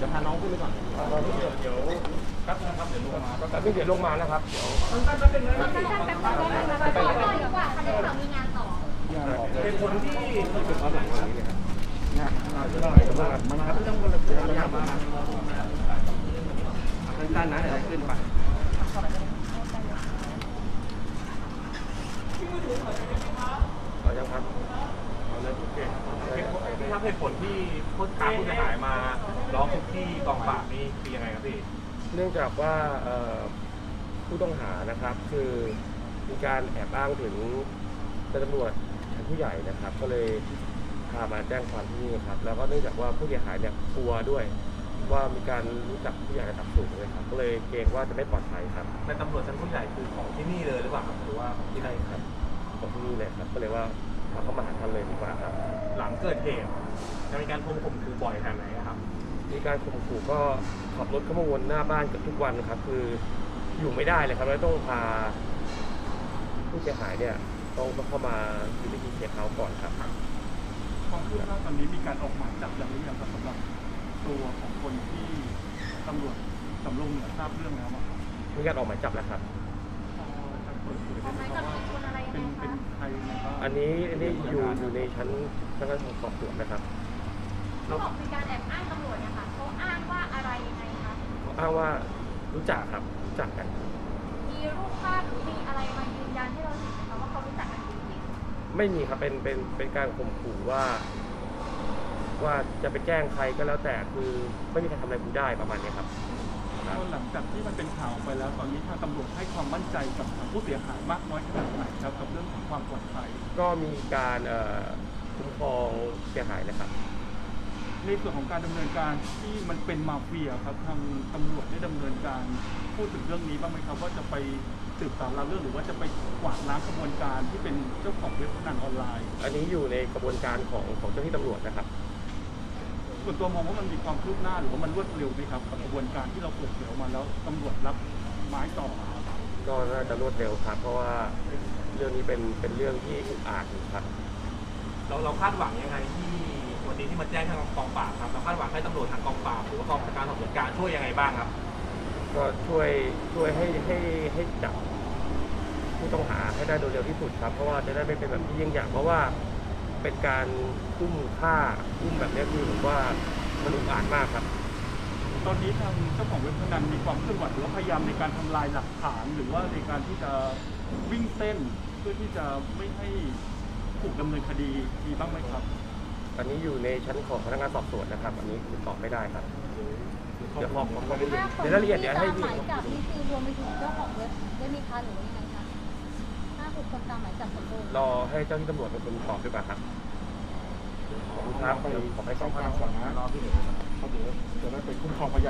จะพาน้องขึ้นไปก่อนเดี๋ยวแป๊บนึครับเดี๋ยวลงมาแต่ไม่เดี๋ยวลงมานะครับเดี๋ยวไปก่อนดีกว่าค่ะเดี๋ยวเรามีงานต่อเป็นคนที่ที่เป็นความหลังหลังนี่ครับงานงานจะได้ก็ได้มันครับเรื่องคนละเรื่องมันมาสั้นๆนะเดี๋ยวขึ้นไป ที่ทำเหตุผลที่ผู้ทางผู้เสียหายมาร้องทุกข์ที่กองปราบนี่คือยังไงครับพี่ เนื่องจากว่าเอ่อผู้ต้องหานะครับ คือมีการแอบอ้างถึงเจ้าตำรวจชั้นผู้ใหญ่นะครับ ก็เลยพามาแจ้งความที่นี่ครับ แล้วก็เนื่องจากว่าผู้เสียหายเนี่ยกลัวด้วย ว่ามีการรู้จักผู้ใหญ่ระดับสูงเลยครับ ก็เลยเกรงว่าจะไม่ปลอดภัยครับเป็นตำรวจชั้นผู้ใหญ่คือของที่นี่เลยหรือเปล่าครับหรือว่าของที่ไหนใช่ครับของที่นี่เลยครับก็เลยว่าพา เขามาหาท่านเลยดีกว่าครับ หลังเกิดเหตุจะมีการทวงข่มขืนบ่อยขนาดไหนครับ มีการข่มขู่ก็ขับรถเข้ามาวนหน้าบ้านเกับทุกวันครับ คืออยู่ไม่ได้เลยครับแล้วต้องพาผู้เสียหายเนี่ยต้องต้องเข้ามาอยู่ในที่เสียเขาก่อนครับ ความคืบหน้าตอนนี้มีการออกหมายจับอย่างหรือยังครับสำหรับตัวของคนที่ตำรวจสำโรงเหนือทราบเรื่องแล้วอะครับมีการออกหมายจับแล้วครับ พอจะเปิดเผยอได้อกไหหมมายคจัรับบเป็นคนอะไรยัง เป็นไงเป็นคะใครนะครับอันนี้อันนี้อยู่อยู่ในชั้นพนักงานสอบสวนนะครับที่บอกมีการแอบอ้างตำรวจเนี่ยค่ะเขาอ้างว่าอะไรยังไงคะเขาอ้างว่ารู้จักครับรู้จักกัน มีรูปภาพหรือมีอะไรมายืนยันให้เราเห็นไหมคะว่าเขารู้จักกันจริงไม่มีครับเป็นเป็นเป็นการข่มขู่ว่า ว่าจะไปแจ้งใครก็แล้วแต่คือไม่มีใครทำอะไรกูได้ประมาณนี้ครับแล้ว หลังจากที่มันเป็นข่าวไปแล้วตอนนี้ทางตำรวจให้ความมั่นใจกับทางผู้เสียหายมากน้อยขนาดไหนครับกับเรื่องของความปลอดภัยก็มีการเอ่อคุ้มครองเสียหายนะครับ ในส่วนของการดำเนินการที่มันเป็นมาเฟียครับทางตำรวจได้ดำเนินการพูดถึงเรื่องนี้บ้างไหมครับว่าจะไปสืบสาวราวเรื่องหรือว่าจะไปกวาดล้างกระบวนการที่เป็นเจ้าของเว็บพนันออนไลน์ อันนี้อยู่ในกระบวนการของของเจ้าหน้าที่ตำรวจนะครับ ส่วนตัวมองว่ามันมีความคืบหน้าหรือว่ามันรวดเร็วไหมครับกับกระบวนการที่เราเปิดเผยออกมาแล้วตำรวจรับไม้ต่อครับก็น่าจะรวดเร็วครับ เพราะว่าเรื่องนี้เป็นเป็นเรื่องที่อุกอาจอยู่ครับ เราเราคาดหวังยังไงที่วันนี้ที่มาแจ้งทางกองปราบครับเราคาดหวังให้ตำรวจทางกองปราบหรือว่ากองการสอบสวนกลารช่วยยังไงบ้างครับ ก็ช่วยช่วยให้ให้ให้จับผู้ต้องหาให้ได้โดยเร็วที่สุดครับ เพราะว่าจะได้ไม่เป็นแบบที่ยิ่งอย่างเพราะว่า เป็นการอุ้มฆ่าอุ้มแบบนี้คือผมว่ามันอุกอาจมากครับ ตอนนี้ทางเจ้าของเว็บพนันมีความเคลื่อนไหวหรือว่าพยายามในการทำลายหลักฐาน หรือว่าในการที่จะวิ่งเต้นเพื่อที่จะไม่ให้ถูกดำเนินคดีมีบ้างไหมครับอันนี้อยู่ในชั้นของพนักงานสอบสวนนะครับ อันนี้ตอบไม่ได้ครับ เดี๋ยวขอขอขอๆห้าคนเดี๋ยวรายละเอียดเดี๋ยวให้ที่พี่ตามหมายจับนี่คือรวมไปถึงเจ้าของเว็บด้วยไหมคะหรือว่ายังไงคะ ห้าหกคนตามหมายจับสมบูรณ์รอให้เจ้าที่ตำรวจเป็นคนตอบดีกว่าครับขอบคุณครับเดี๋ยวขอไปสองกพันลางก่อนนะรอพี่เดี๋ยวเขาเดี๋ยวจะได้ไปคุ้มครองพยาน